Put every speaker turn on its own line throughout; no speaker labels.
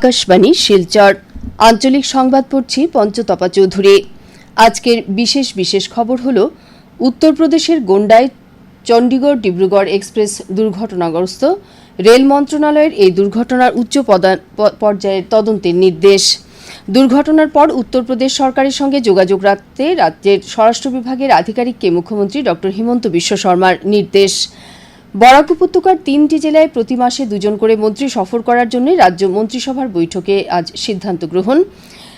আকাশবাণী, শিলচর। আঞ্চলিক সংবাদ পড়ছি পঞ্চতপা চৌধুরী। আজকের বিশেষ বিশেষ খবর হল, উত্তরপ্রদেশের গোন্ডায় চণ্ডীগড় ডিব্রুগড় এক্সপ্রেস দুর্ঘটনাগ্রস্ত। রেল মন্ত্রণালয়ের এই দুর্ঘটনার উচ্চ পর্যায়ের তদন্তের নির্দেশ। দুর্ঘটনার পর উত্তরপ্রদেশ সরকারের সঙ্গে যোগাযোগ রাখতে রাজ্যের স্বরাষ্ট্র বিভাগের আধিকারিককে মুখ্যমন্ত্রী ড হিমন্ত বিশ্ব শর্মার নির্দেশ। বরাক উপত্যকার তিনটি জেলায় প্রতি মাসে দুজন করে মন্ত্রী সফর করার জন্য রাজ্য মন্ত্রিসভার বৈঠকে আজ সিদ্ধান্ত গ্রহণ।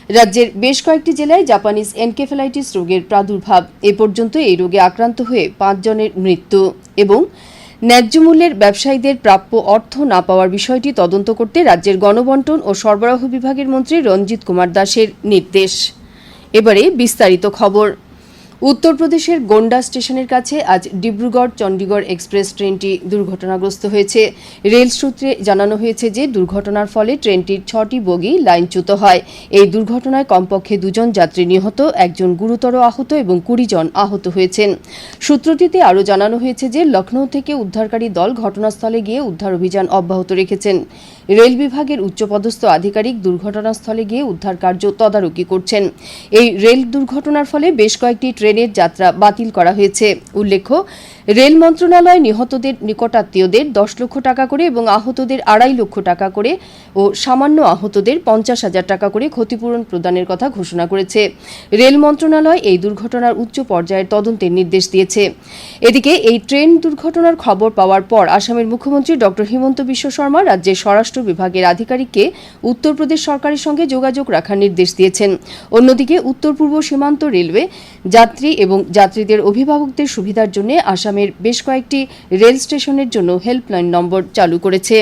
রাজ্যের বেশ কয়েকটি জেলায় জাপানিজ এনকেফেলাইটিস রোগের প্রাদুর্ভাব এ পর্যন্ত এই রোগে আক্রান্ত হয়ে পাঁচজনের মৃত্যু এবং ন্যায্য মূল্যের ব্যবসায়ীদের প্রাপ্য অর্থ না পাওয়ার বিষয়টি তদন্ত করতে রাজ্যের গণবন্টন ও সরবরাহ বিভাগের মন্ত্রী রঞ্জিত কুমার দাসের নির্দেশ। এবারে বিস্তারিত খবর। উত্তরপ্রদেশের গোন্ডা স্টেশনের কাছে আজ ডিব্রুগড় চণ্ডীগড় এক্সপ্রেস ট্রেনটি দুর্ঘটনাগ্রস্ত হয়েছে। রেল সূত্রে জানানো হয়েছে যে দুর্ঘটনার ফলে ট্রেনটির ছটি বগি লাইনচ্যুত হয়। এই দুর্ঘটনায় কমপক্ষে দুজন যাত্রী নিহত, একজন গুরুতর আহত এবং কুড়ি জন আহত হয়েছেন। সূত্রটিতে আরও জানানো হয়েছে যে লখনৌ থেকে উদ্ধারকারী দল ঘটনাস্থলে গিয়ে উদ্ধার অভিযান অব্যাহত রেখেছেন। রেল বিভাগের উচ্চপদস্থ আধিকারিক দুর্ঘটনাস্থলে গিয়ে উদ্ধার কার্য তদারকি করছেন। এই রেল দুর্ঘটনার ফলে বেশ কয়েকটি ট্রেনের যাত্রা বাতিল করা হয়েছে। উল্লেখ্য, রেল মন্ত্রণালয় নিহতদের নিকটাত্মীয়দের দশ লক্ষ টাকা করে এবং আহতদের আড়াই লক্ষ টাকা করে ও সামান্য আহতদের পঞ্চাশ হাজার টাকা করে ক্ষতিপূরণ প্রদানের কথা ঘোষণা করেছে। রেল মন্ত্রণালয় এই দুর্ঘটনার উচ্চ পর্যায়ের তদন্তের নির্দেশ দিয়েছে। এদিকে এই ট্রেন দুর্ঘটনার খবর পাওয়ার পর আসামের মুখ্যমন্ত্রী ড হিমন্ত বিশ্ব শর্মা রাজ্যের স্বরাষ্ট্র বিভাগের আধিকারিককে উত্তরপ্রদেশ সরকারের সঙ্গে যোগাযোগ রাখার নির্দেশ দিয়েছেন। অন্যদিকে উত্তর পূর্ব সীমান্ত রেলওয়ে যাত্রী এবং যাত্রীদের অভিভাবকদের সুবিধার জন্য আসামের বেশ কয়েকটি রেল স্টেশনের জন্য হেল্পলাইন নম্বর চালু করেছে।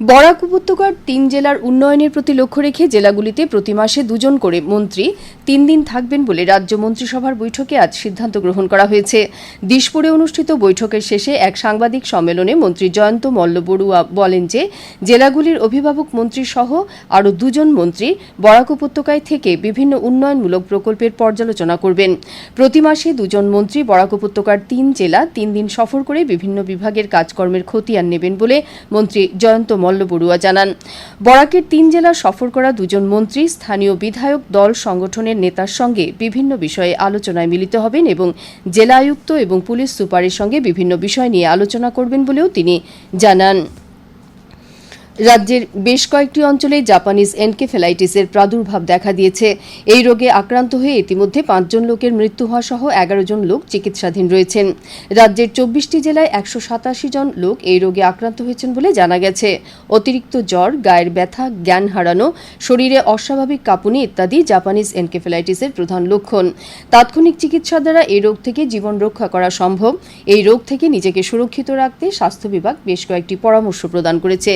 বরাক উপত্যকার তিন জেলার উন্নয়নের প্রতি লক্ষ্য রেখে জেলাগুলিতে প্রতি মাসে দুজন করে মন্ত্রী তিন দিন থাকবেন বলে রাজ্য মন্ত্রিসভার বৈঠকে আজ সিদ্ধান্ত গ্রহণ করা হয়েছে। দিশপুরে অনুষ্ঠিত বৈঠকের শেষে এক সাংবাদিক সম্মেলনে মন্ত্রী জয়ন্ত মল্ল বড়ুয়া বলেন যে, জেলাগুলির অভিভাবক মন্ত্রী সহ আরও দুজন মন্ত্রী বরাক উপত্যকায় থেকে বিভিন্ন উন্নয়নমূলক প্রকল্পের পর্যালোচনা করবেন। প্রতি মাসে দুজন মন্ত্রী বরাক উপত্যকার তিন জেলা তিন দিন সফর করে বিভিন্ন বিভাগের কাজকর্মের খতিয়ান নেবেন বলে মন্ত্রী জয়ন্ত মল্ল বড়ুয়া জানান, বরাকের তিন জেলা সফর করা দুজন মন্ত্রী, স্থানীয় বিধায়ক, দল, সংগঠনের নেতার সঙ্গে বিভিন্ন বিষয়ে আলোচনায় মিলিত হবেন এবং জেলা আয়ুক্ত এবং পুলিশ সুপারের সঙ্গে বিভিন্ন বিষয় নিয়ে আলোচনা করবেন বলেও তিনি জানান। রাজ্যের বেশ কয়েকটি অঞ্চলে জাপানিজ এনকেফেলাইটিসের প্রাদুর্ভাব দেখা দিয়েছে। এই রোগে আক্রান্ত হয়ে ইতিমধ্যে পাঁচজন লোকের মৃত্যু হওয়া সহ এগারো জন লোক চিকিৎসাধীন রয়েছেন। রাজ্যের চব্বিশটি জেলায় একশো সাতাশি জন লোক এই রোগে আক্রান্ত হয়েছেন বলে জানা গেছে। অতিরিক্ত জ্বর, গায়ের ব্যথা, জ্ঞান হারানো, শরীরে অস্বাভাবিক কাঁপুনি ইত্যাদি জাপানিজ এনকেফেলাইটিসের প্রধান লক্ষণ। তাৎক্ষণিক চিকিৎসা দ্বারা এই রোগ থেকে জীবন রক্ষা করা সম্ভব। এই রোগ থেকে নিজেকে সুরক্ষিত রাখতে স্বাস্থ্য বিভাগ বেশ কয়েকটি পরামর্শ প্রদান করেছে।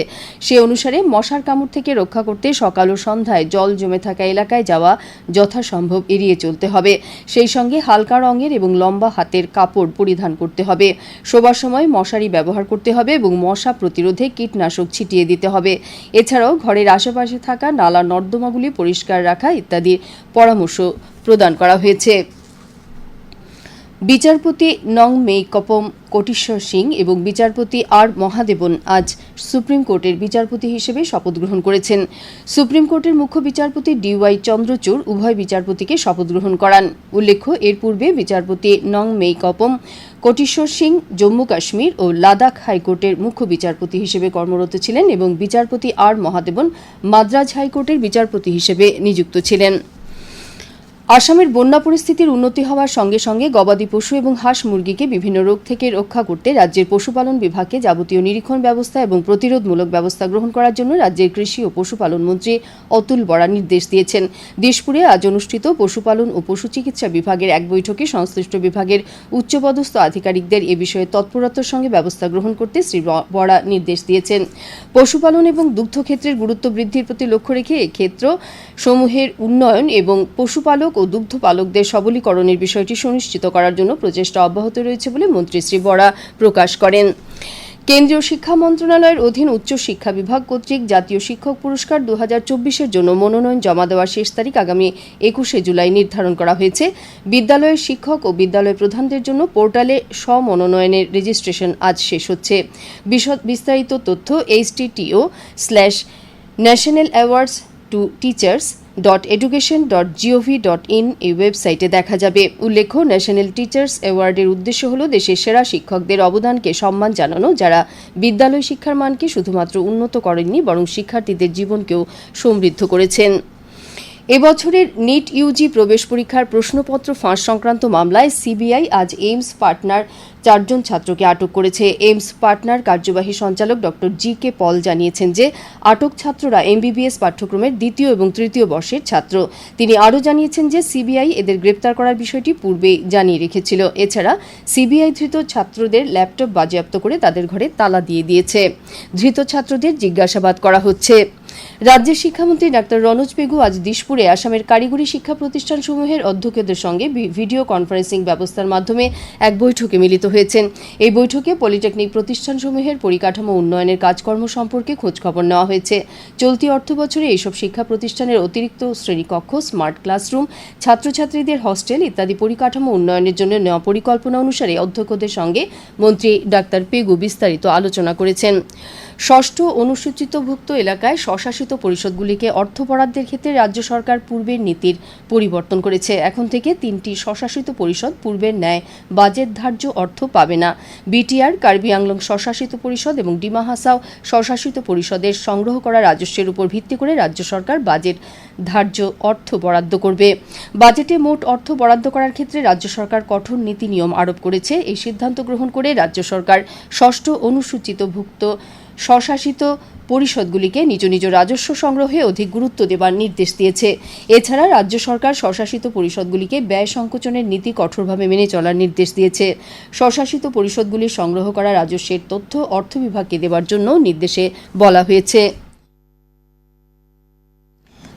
সে অনুসারে মশার কামড় থেকে রক্ষা করতে সকাল ও সন্ধ্যায় জল জমে থাকা এলাকায় যাওয়া যথাসম্ভব এড়িয়ে চলতে হবে। সেই সঙ্গে হালকা রঙের এবং লম্বা হাতের কাপড় পরিধান করতে হবে। শোবার সময় মশারি ব্যবহার করতে হবে এবং মশা প্রতিরোধে কীটনাশক ছিটিয়ে দিতে হবে। এছাড়াও ঘরের আশেপাশে থাকা নালা নর্দমাগুলি পরিষ্কার রাখা ইত্যাদি পরামর্শ প্রদান করা হয়েছে। বিচারপতি নং মেইকপম কোটিশ্বর সিং এবং বিচারপতি আর মহাদেবন আজ সুপ্রিম কোর্টের বিচারপতি হিসেবে শপথ গ্রহণ করেছেন। সুপ্রিম কোর্টের মুখ্য বিচারপতি ডিওয়াই চন্দ্রচূড় উভয় বিচারপতিকে শপথ গ্রহণ করান। উল্লেখ্য, এর পূর্বে বিচারপতি নং মেইকপম কোটিশ্বর সিং জম্মু কাশ্মীর ও লাদাখ হাইকোর্টের মুখ্য বিচারপতি হিসেবে কর্মরত ছিলেন এবং বিচারপতি আর মহাদেবন মাদ্রাজ হাইকোর্টের বিচারপতি হিসেবে নিযুক্ত ছিলেন। আসামের বন্যা পরিস্থিতির উন্নতি হওয়ার সঙ্গে সঙ্গে গবাদি পশু এবং হাঁস মুরগিকে বিভিন্ন রোগ থেকে রক্ষা করতে রাজ্যের পশুপালন বিভাগকে যাবতীয় নিরীক্ষণ ব্যবস্থা এবং প্রতিরোধমূলক ব্যবস্থা গ্রহণ করার জন্য রাজ্যের কৃষি ও পশুপালন মন্ত্রী অতুল বরা নির্দেশ দিয়েছেন। দিশপুরে আজ অনুষ্ঠিত পশুপালন ও পশু চিকিৎসা বিভাগের এক বৈঠকে সংশ্লিষ্ট বিভাগের উচ্চপদস্থ আধিকারিকদের এ বিষয়ে তৎপরতার সঙ্গে ব্যবস্থা গ্রহণ করতে শ্রী বরা নির্দেশ দিয়েছেন। পশুপালন এবং দুগ্ধ ক্ষেত্রের গুরুত্ব বৃদ্ধির প্রতি লক্ষ্য রেখে ক্ষেত্র সমূহের উন্নয়ন এবং পশুপালক ও দুগ্ধ পালকদের সবলীকরণের বিষয়টি সুনিশ্চিত করার জন্য প্রচেষ্টা অব্যাহত রয়েছে বলে মন্ত্রী শ্রী বরা প্রকাশ করেন। কেন্দ্রীয় শিক্ষা মন্ত্রণালয়ের অধীন উচ্চ শিক্ষা বিভাগ কর্তৃক জাতীয় শিক্ষক পুরস্কার দু হাজার জন্য মনোনয়ন জমা দেওয়ার শেষ তারিখ আগামী একুশে জুলাই নির্ধারণ করা হয়েছে। বিদ্যালয়ের শিক্ষক ও বিদ্যালয় প্রধানদের জন্য পোর্টালে স্বমনোনয়নের রেজিস্ট্রেশন আজ শেষ হচ্ছে। বিশদ বিস্তারিত তথ্য HTTP slash national awards to teachers dot education dot GOV dot in এই ওয়েবসাইটে দেখা যাবে। উল্লেখ্য ন্যাশনাল টিচার্স অ্যাওয়ার্ডের উদ্দেশ্য হল দেশের সেরা শিক্ষকদের অবদানকে সম্মান জানানো, যারা বিদ্যালয় শিক্ষার মানকে শুধুমাত্র উন্নত করেননি, বরং শিক্ষার্থীদের জীবনকেও সমৃদ্ধ করেছেন। এবছরের নিট ইউজি প্রবেশ পরীক্ষার প্রশ্নপত্র ফাঁস সংক্রান্ত মামলায় সিবিআই আজ এইমস পার্টনার চারজন ছাত্রকে আটক করেছে। এইমস পার্টনার কার্যবাহী সঞ্চালক ডক্টর জি কে পল জানিয়েছেন যে, আটক ছাত্ররা এমবিবিএস পাঠ্যক্রমের দ্বিতীয় এবং তৃতীয় বর্ষের ছাত্র। তিনি আরও জানিয়েছেন যে সিবিআই এদের গ্রেপ্তার করার বিষয়টি পূর্বেই জানিয়ে রেখেছিল। এছাড়া সিবিআই ধৃত ছাত্রদের ল্যাপটপ বাজেয়াপ্ত করে তাদের ঘরে তালা দিয়ে দিয়েছে। ধৃত ছাত্রদের জিজ্ঞাসাবাদ করা হচ্ছে। রাজ্যের শিক্ষামন্ত্রী ডাক্তার রনোজ পেগু আজ দিশপুরে আসামের কারিগরি শিক্ষা প্রতিষ্ঠানসমূহের অধ্যক্ষদের সঙ্গে ভিডিও কনফারেন্সিং ব্যবস্থার মাধ্যমে এক বৈঠকে মিলিত হয়েছেন। এই বৈঠকে পলিটেকনিক প্রতিষ্ঠানসমূহের পরিকাঠামো উন্নয়নের কাজকর্ম সম্পর্কে খোঁজখবর নেওয়া হয়েছে। চলতি অর্থ বছরে এইসব শিক্ষা প্রতিষ্ঠানের অতিরিক্ত শ্রেণীকক্ষ, স্মার্ট ক্লাসরুম, ছাত্রছাত্রীদের হস্টেল ইত্যাদি পরিকাঠামো উন্নয়নের জন্য নেওয়া পরিকল্পনা অনুসারে অধ্যক্ষদের সঙ্গে মন্ত্রী ডাক্তার পেগু বিস্তারিত আলোচনা করেছেন। ষষ্ঠ অনুসূচিতভুক্ত এলাকায় স্বশাসিত পরিষদগুলিকে অর্থ বরাদ্দের ক্ষেত্রে রাজ্য সরকার পূর্বের নীতির পরিবর্তন করেছে। এখন থেকে তিনটি স্বশাসিত পরিষদ পূর্বের ন্যায় বাজেট ধার্য অর্থ পাবে না। বিটিআর, কার্বি আংলং স্বশাসিত পরিষদ এবং ডিমা হাসাও স্বশাসিত পরিষদের সংগ্রহ করা রাজস্বের উপর ভিত্তি করে রাজ্য সরকার বাজেট ধার্য অর্থ বরাদ্দ করবে। বাজেটে মোট অর্থ বরাদ্দ করার ক্ষেত্রে রাজ্য সরকার কঠোর নীতি নিয়ম আরোপ করেছে। এই সিদ্ধান্ত গ্রহণ করে রাজ্য সরকার ষষ্ঠ অনুসূচিতভুক্ত স্বশাসিত পরিষদগুলিকে নিজ নিজ রাজস্ব সংগ্রহে অধিক গুরুত্ব দেবার নির্দেশ দিয়েছে। এছাড়া রাজ্য সরকার স্বশাসিত পরিষদগুলিকে ব্যয় সংকোচনের নীতি কঠোরভাবে মেনে চলার নির্দেশ দিয়েছে। স্বশাসিত পরিষদগুলির সংগ্রহ করা রাজস্বের তথ্য অর্থ বিভাগকে দেওয়ার জন্য নির্দেশে বলা হয়েছে।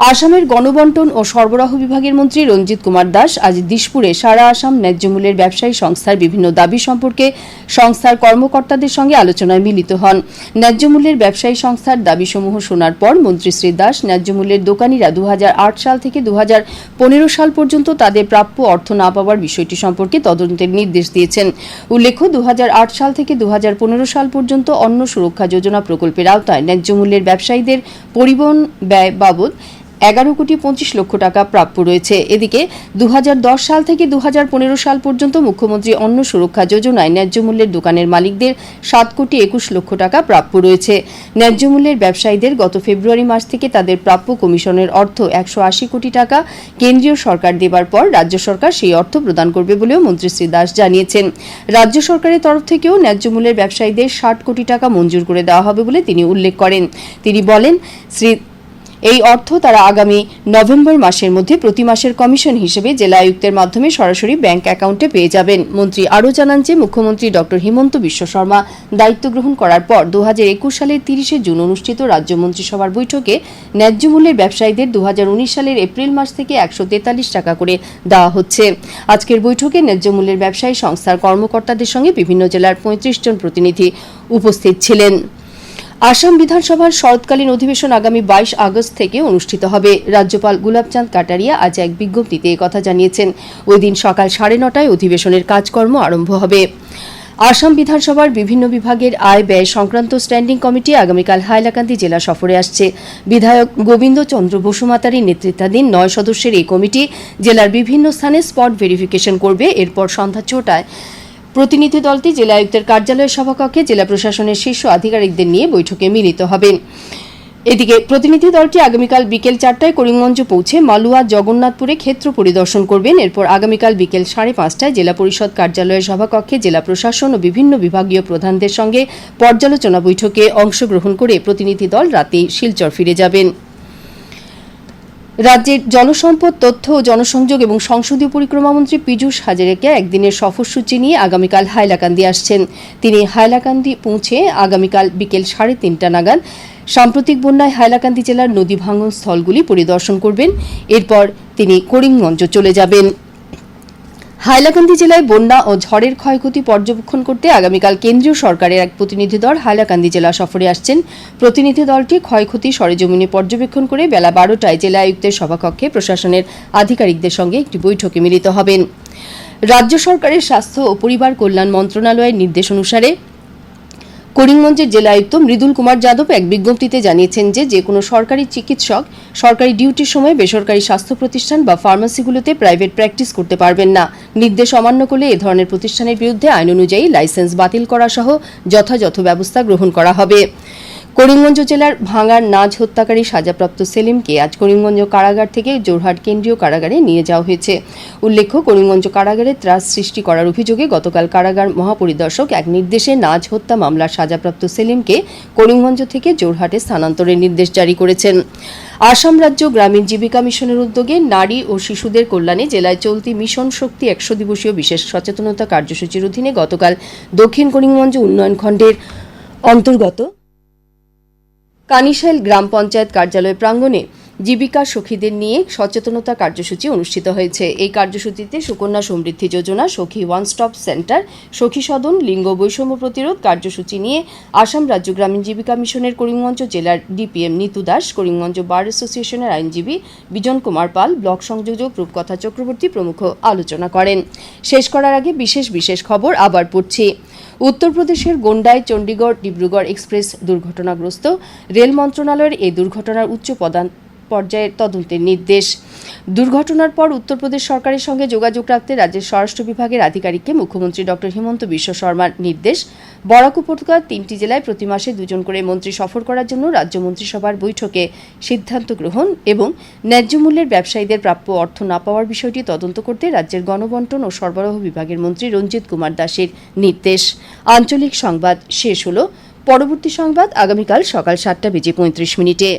আসামের গণবন্টন ও সরবরাহ বিভাগের মন্ত্রী রঞ্জিত কুমার দাস আজ দিশপুরে সারা আসাম ন্যায্য মূল্যের ব্যবসায়ী সংস্থার বিভিন্ন দাবি সম্পর্কে সংস্থার কর্মকর্তাদের সঙ্গে আলোচনায় মিলিত হন। ন্যায্য মূল্যের ব্যবসায়ী সংস্থার দাবিসমূহ শোনার পর মন্ত্রী শ্রী দাস ন্যায্য মূল্যের দোকানিরা দু হাজার আট সাল থেকে দু হাজার পনেরো সাল পর্যন্ত তাদের প্রাপ্য অর্থ না পাওয়ার বিষয়টি সম্পর্কে তদন্তের নির্দেশ দিয়েছেন। উল্লেখ্য দু হাজার আট সাল থেকে দু হাজার পনেরো সাল পর্যন্ত অন্ন সুরক্ষা যোজনা প্রকল্পের আওতায় ন্যায্য মূল্যের ব্যবসায়ীদের পরিবহন ব্যয় বাবদ এগারো কোটি পঁচিশ লক্ষ টাকা প্রাপ্য রয়েছে। এদিকে দু হাজার দশ সাল থেকে দু হাজার পনেরো সাল পর্যন্ত মুখ্যমন্ত্রী অন্ন সুরক্ষা যোজনায় ন্যায্য মূল্যের দোকানের মালিকদের সাত কোটি একুশ লক্ষ টাকা প্রাপ্য রয়েছে। ন্যায্য মূল্যের ব্যবসায়ীদের গত ফেব্রুয়ারি মাস থেকে তাদের প্রাপ্য কমিশনের অর্থ একশো আশি কোটি টাকা কেন্দ্রীয় সরকার দেবার পর রাজ্য সরকার সেই অর্থ প্রদান করবে বলেও মন্ত্রী শ্রী দাস জানিয়েছেন। রাজ্য সরকারের তরফ থেকেও ন্যায্য মূল্যের ব্যবসায়ীদের ষাট কোটি টাকা মঞ্জুর করে দেওয়া হবে বলে তিনি উল্লেখ করেন। তিনি বলেন, শ্রী এই অর্থ তারা আগামী নভেম্বর মাসের মধ্যে প্রতি মাসের কমিশন হিসেবে জেলা আয়ুক্তের মাধ্যমে সরাসরি ব্যাংক অ্যাকাউন্টে পেয়ে যাবেন। মন্ত্রী আরও জানান যে, মুখ্যমন্ত্রী ডক্টর হিমন্ত বিশ্ব শর্মা দায়িত্ব গ্রহণ করার পর দু একুশ সালের তিরিশে জুন অনুষ্ঠিত রাজ্য মন্ত্রিসভার বৈঠকে ন্যায্য মূল্যের ব্যবসায়ীদের দু হাজার উনিশ সালের এপ্রিল মাস থেকে একশো তেতাল্লিশ টাকা করে দেওয়া হচ্ছে। আজকের বৈঠকে ন্যায্য মূল্যের ব্যবসায়ী সংস্থার কর্মকর্তাদের সঙ্গে বিভিন্ন জেলার পঁয়ত্রিশ জন প্রতিনিধি উপস্থিত ছিলেন। আসাম বিধানসভার শরৎকালীন অধিবেশন আগামী বাইশ আগস্ট থেকে অনুষ্ঠিত হবে। রাজ্যপাল গুলাবচাঁদ কাটারিয়া আজ এক বিজ্ঞপ্তিতে কথা জানিয়েছেন। ওই দিন সকাল সাড়ে নটায় অধিবেশনের কাজকর্ম আরম্ভ হবে। আসাম বিধানসভার বিভিন্ন বিভাগের আয় ব্যয় সংক্রান্ত স্ট্যান্ডিং কমিটি আগামীকাল হাইলাকান্দি জেলা সফরে আসছে। বিধায়ক গোবিন্দ চন্দ্র বসুমাতারির নেতৃত্বাধীন নয় সদস্যের এই কমিটি জেলার বিভিন্ন স্থানে স্পট ভেরিফিকেশন করবে। এরপর সন্ধ্যা ছটায় প্রতিনিধি দলটি জেলা আয়ুক্তের কার্যালয়ের সভাকক্ষে জেলা প্রশাসনের শীর্ষ আধিকারিকদের নিয়ে বৈঠকে মিলিত হবেন। এদিকে প্রতিনিধি দলটি আগামীকাল বিকেল চারটায় করিমগঞ্জ পৌঁছে মালুয়া জগন্নাথপুরে ক্ষেত্র পরিদর্শন করবেন। এরপর আগামীকাল বিকেল সাড়ে পাঁচটায় জেলা পরিষদ কার্যালয়ের সভাকক্ষে জেলা প্রশাসন ও বিভিন্ন বিভাগীয় প্রধানদের সঙ্গে পর্যালোচনা বৈঠকে অংশগ্রহণ করে প্রতিনিধি দল রাতে শিলচর ফিরে যাবেন। রাজ্যের জনসম্পদ, তথ্য ও জনসংযোগ এবং সংসদীয় পরিক্রমা মন্ত্রী পীযূষ হাজারেকে একদিনের সফরসূচি নিয়ে আগামীকাল হাইলাকান্দি আসছেন। তিনি হাইলাকান্দি পৌঁছে আগামীকাল বিকেল সাড়ে তিনটা নাগাদ সাম্প্রতিক বন্যায় হাইলাকান্দি জেলার নদী ভাঙন স্থলগুলি পরিদর্শন করবেন। এরপর তিনি করিমগঞ্জ চলে যাবেন। হাইলাকান্দি জেলায় বন্যা ও ঝড়ের ক্ষয়ক্ষতি পর্যবেক্ষণ করতে আগামীকাল কেন্দ্রীয় সরকারের এক প্রতিনিধি দল হাইলাকান্দি জেলা সফরে আসছেন। প্রতিনিধি দলটি ক্ষয়ক্ষতি সরেজমিনে পর্যবেক্ষণ করে বেলা বারোটায় জেলা আয়ুক্তের সভাকক্ষে প্রশাসনের আধিকারিকদের সঙ্গে একটি বৈঠকে মিলিত হবেন। রাজ্য সরকারের স্বাস্থ্য ও পরিবার কল্যাণ মন্ত্রণালয়ের নির্দেশ অনুসারে করিমগঞ্জের জেলা আয়ুক্ত মৃদুল কুমার যাদব এক বিজ্ঞপ্তিতে জানিয়েছেন যে যে কোনো সরকারি চিকিৎসক সরকারি ডিউটির সময় বেসরকারি স্বাস্থ্য প্রতিষ্ঠান বা ফার্মাসিগুলোতে প্রাইভেট প্র্যাকটিস করতে পারবেন না। নির্দেশ অমান্য করলে এ ধরনের প্রতিষ্ঠানের বিরুদ্ধে আইন অনুযায়ী লাইসেন্স বাতিল করা সহ যথাযথ ব্যবস্থা গ্রহণ করা হবে। করিমগঞ্জ জেলার ভাঙার নাজ হত্যাকারী সাজাপ্রাপ্ত সেলিমকে আজ করিমগঞ্জ কারাগার থেকে জোরহাট কেন্দ্রীয় কারাগারে নিয়ে যাওয়া হয়েছে। উল্লেখ্য, করিমগঞ্জ কারাগারে ত্রাস সৃষ্টি করার অভিযোগে গতকাল কারাগার মহাপরিদর্শক এক নির্দেশে নাজ হত্যা মামলার সাজাপ্রাপ্ত সেলিমকে করিমগঞ্জ থেকে জোরহাটে স্থানান্তরের নির্দেশ জারি করেছেন। আসাম রাজ্য গ্রামীণ জীবিকা মিশনের উদ্যোগে নারী ও শিশুদের কল্যাণে জেলায় চলতি মিশন শক্তি একশো দিবসীয় বিশেষ সচেতনতা কার্যসূচির অধীনে গতকাল দক্ষিণ করিমগঞ্জ উন্নয়ন খণ্ডের অন্তর্গত কানিশাইল গ্রাম পঞ্চায়েত কার্যালয় প্রাঙ্গণে জীবিকা সখীদের নিয়ে সচেতনতা কার্যসূচি অনুষ্ঠিত হয়েছে। এই কার্যসূচিতে সুকন্যা সমৃদ্ধি যোজনা, সখী ওয়ান স্টপ সেন্টার সখী সদন, লিঙ্গ বৈষম্য প্রতিরোধ কার্যসূচি নিয়ে আসাম রাজ্য গ্রামীণ জীবিকা মিশনের করিমগঞ্জ জেলার ডিপিএম নিতু দাস, করিমগঞ্জ বার অ্যাসোসিয়েশনের আইনজীবী বিজন কুমার পাল, ব্লক সংযোজক রূপকথা চক্রবর্তী প্রমুখ আলোচনা করেন। শেষ করার আগে বিশেষ বিশেষ খবর আবার পড়ছি। উত্তরপ্রদেশের গোন্ডায় চণ্ডীগড়, ডিব্রুগড় এক্সপ্রেস দুর্ঘটনাগ্রস্ত। রেল মন্ত্রণালয়ের এই দুর্ঘটনার উচ্চ পদান পর্যায়ের তদন্তের নির্দেশ। দুর্ঘটনার পর উত্তরপ্রদেশ সরকারের সঙ্গে যোগাযোগ রাখতে রাজ্যের স্বরাষ্ট্র বিভাগের আধিকারিককে মুখ্যমন্ত্রী ডক্টর হিমন্ত বিশ্ব শর্মার নির্দেশ। বরাক উপত্যকার তিনটি জেলায় প্রতি মাসে দুজন করে মন্ত্রী সফর করার জন্য রাজ্য মন্ত্রিসভার বৈঠকে সিদ্ধান্ত গ্রহণ এবং ন্যায্য মূল্যের ব্যবসায়ীদের প্রাপ্য অর্থ না পাওয়ার বিষয়টি তদন্ত করতে রাজ্যের গণবন্টন ও সরবরাহ বিভাগের মন্ত্রী রঞ্জিত কুমার দাসের নির্দেশ। আঞ্চলিক সংবাদ শেষ হল। পরবর্তী সংবাদ আগামীকাল সকাল সাতটা বেজে পঁয়ত্রিশ মিনিটে।